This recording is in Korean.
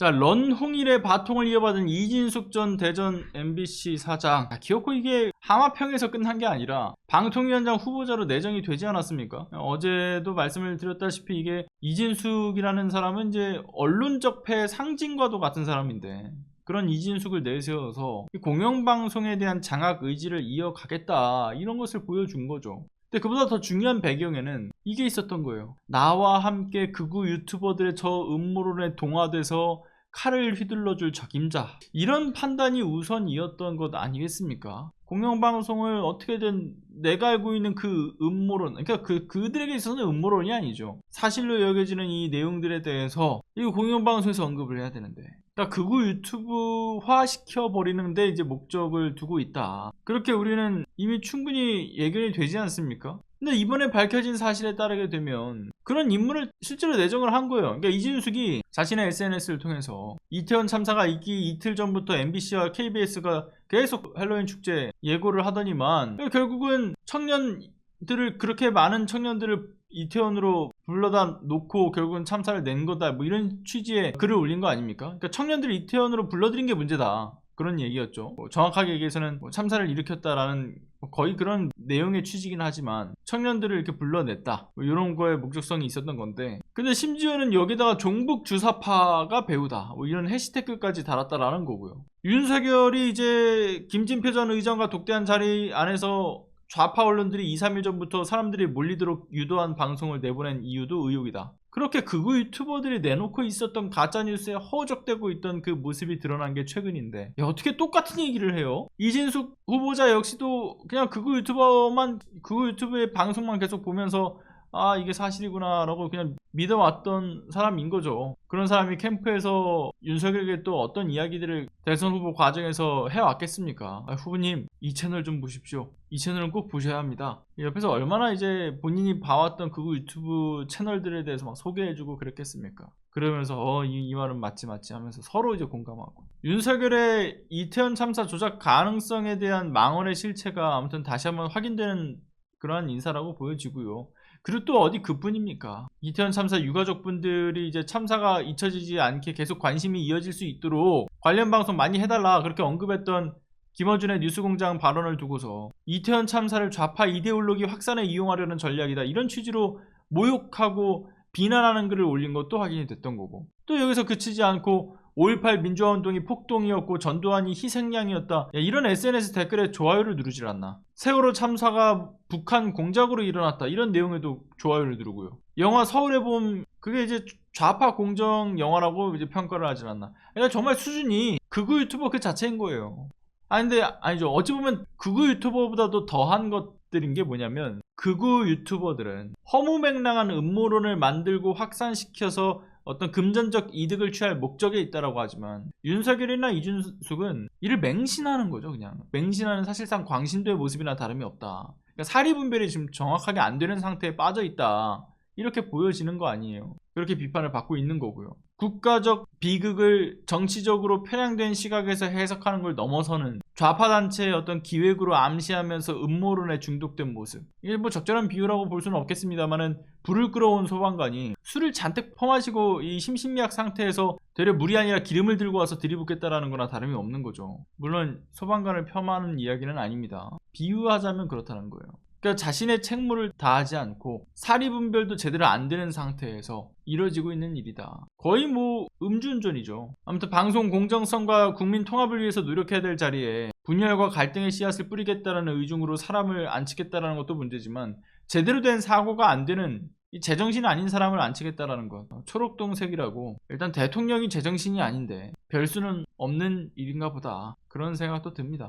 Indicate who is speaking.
Speaker 1: 자, 런홍일의 바통을 이어받은 이진숙 전 대전 MBC 사장. 아, 기어코 이게 하마평에서 끝난 게 아니라 방통위원장 후보자로 내정이 되지 않았습니까? 어제도 말씀을 드렸다시피 이게 이진숙이라는 사람은 이제 언론적 패 상징과도 같은 사람인데 그런 이진숙을 내세워서 이 공영방송에 대한 장악 의지를 이어가겠다 이런 것을 보여준 거죠. 근데 그보다 더 중요한 배경에는 이게 있었던 거예요. 나와 함께 극우 유튜버들의 저 음모론에 동화돼서 칼을 휘둘러줄 적임자. 이런 판단이 우선이었던 것 아니겠습니까? 공영방송을 어떻게든 내가 알고 있는 그 음모론, 그러니까 그, 그들에게 있어서는 음모론이 아니죠. 사실로 여겨지는 이 내용들에 대해서 이 공영방송에서 언급을 해야 되는데. 그러니까 극우 유튜브화 시켜버리는데 이제 목적을 두고 있다. 그렇게 우리는 이미 충분히 예견이 되지 않습니까? 근데 이번에 밝혀진 사실에 따르게 되면 그런 인물을 실제로 내정을 한 거예요. 그러니까 이진숙이 자신의 SNS를 통해서 이태원 참사가 있기 이틀 전부터 MBC와 KBS가 계속 헬로윈 축제 예고를 하더니만 결국은 청년들을 그렇게 많은 청년들을 이태원으로 불러다 놓고 결국은 참사를 낸 거다 뭐 이런 취지의 글을 올린 거 아닙니까? 그러니까 청년들을 이태원으로 불러들인 게 문제다. 그런 얘기였죠. 뭐 정확하게 얘기해서는 뭐 참사를 일으켰다라는 뭐 거의 그런 내용의 취지긴 하지만 청년들을 이렇게 불러냈다. 뭐 이런 거에 목적성이 있었던 건데. 근데 심지어는 여기다가 종북 주사파가 배우다. 뭐 이런 해시태그까지 달았다라는 거고요. 윤석열이 이제 김진표 전 의장과 독대한 자리 안에서 좌파 언론들이 2, 3일 전부터 사람들이 몰리도록 유도한 방송을 내보낸 이유도 의혹이다. 그렇게 극우 유튜버들이 내놓고 있었던 가짜뉴스에 허적되고 있던 그 모습이 드러난 게 최근인데 야, 어떻게 똑같은 얘기를 해요? 이진숙 후보자 역시도 그냥 극우 유튜버만 극우 유튜브의 방송만 계속 보면서 아 이게 사실이구나 라고 그냥 믿어왔던 사람인 거죠. 그런 사람이 캠프에서 윤석열에게 또 어떤 이야기들을 대선 후보 과정에서 해왔겠습니까? 아, 후보님 이 채널 좀 보십시오. 이 채널은 꼭 보셔야 합니다. 옆에서 얼마나 이제 본인이 봐왔던 그 유튜브 채널들에 대해서 막 소개해주고 그랬겠습니까? 그러면서 어 이 이 말은 맞지 맞지 하면서 서로 이제 공감하고. 윤석열의 이태원 참사 조작 가능성에 대한 망언의 실체가 아무튼 다시 한번 확인되는 그러한 인사라고 보여지고요. 그리고 또 어디 그뿐입니까? 이태원 참사 유가족분들이 이제 참사가 잊혀지지 않게 계속 관심이 이어질 수 있도록 관련 방송 많이 해달라 그렇게 언급했던 김어준의 뉴스공장 발언을 두고서 이태원 참사를 좌파 이데올로기 확산에 이용하려는 전략이다 이런 취지로 모욕하고 비난하는 글을 올린 것도 확인이 됐던 거고 또 여기서 그치지 않고 5.18 민주화운동이 폭동이었고 전두환이 희생양이었다. 야, 이런 SNS 댓글에 좋아요를 누르질 않나. 세월호 참사가 북한 공작으로 일어났다. 이런 내용에도 좋아요를 누르고요. 영화 서울의 봄 그게 이제 좌파 공정 영화라고 이제 평가를 하질 않나. 그러니까 정말 수준이 극우 유튜버 그 자체인 거예요. 아니 근데 아니죠. 어찌 보면 극우 유튜버보다도 더한 것들인 게 뭐냐면 극우 유튜버들은 허무맹랑한 음모론을 만들고 확산시켜서 어떤 금전적 이득을 취할 목적에 있다라고 하지만 윤석열이나 이준숙은 이를 맹신하는 거죠 그냥. 맹신하는 사실상 광신도의 모습이나 다름이 없다. 그러니까 사리분별이 지금 정확하게 안 되는 상태에 빠져 있다 이렇게 보여지는 거 아니에요 그렇게 비판을 받고 있는 거고요 국가적 비극을 정치적으로 편향된 시각에서 해석하는 걸 넘어서는 좌파 단체의 어떤 기획으로 암시하면서 음모론에 중독된 모습. 이게 뭐 적절한 비유라고 볼 수는 없겠습니다만은 불을 끌어온 소방관이 술을 잔뜩 퍼마시고 이 심신미약 상태에서 되려 물이 아니라 기름을 들고 와서 들이붓겠다라는 거나 다름이 없는 거죠. 물론 소방관을 폄하하는 이야기는 아닙니다. 비유하자면 그렇다는 거예요. 그러니까 자신의 책무를 다하지 않고 사리분별도 제대로 안 되는 상태에서 이뤄지고 있는 일이다. 거의 뭐 음주운전이죠. 아무튼 방송 공정성과 국민 통합을 위해서 노력해야 될 자리에 분열과 갈등의 씨앗을 뿌리겠다라는 의중으로 사람을 앉히겠다라는 것도 문제지만 제대로 된 사고가 안 되는 이 제정신 아닌 사람을 앉히겠다라는 것. 초록동색이라고 일단 대통령이 제정신이 아닌데 별 수는 없는 일인가 보다. 그런 생각도 듭니다.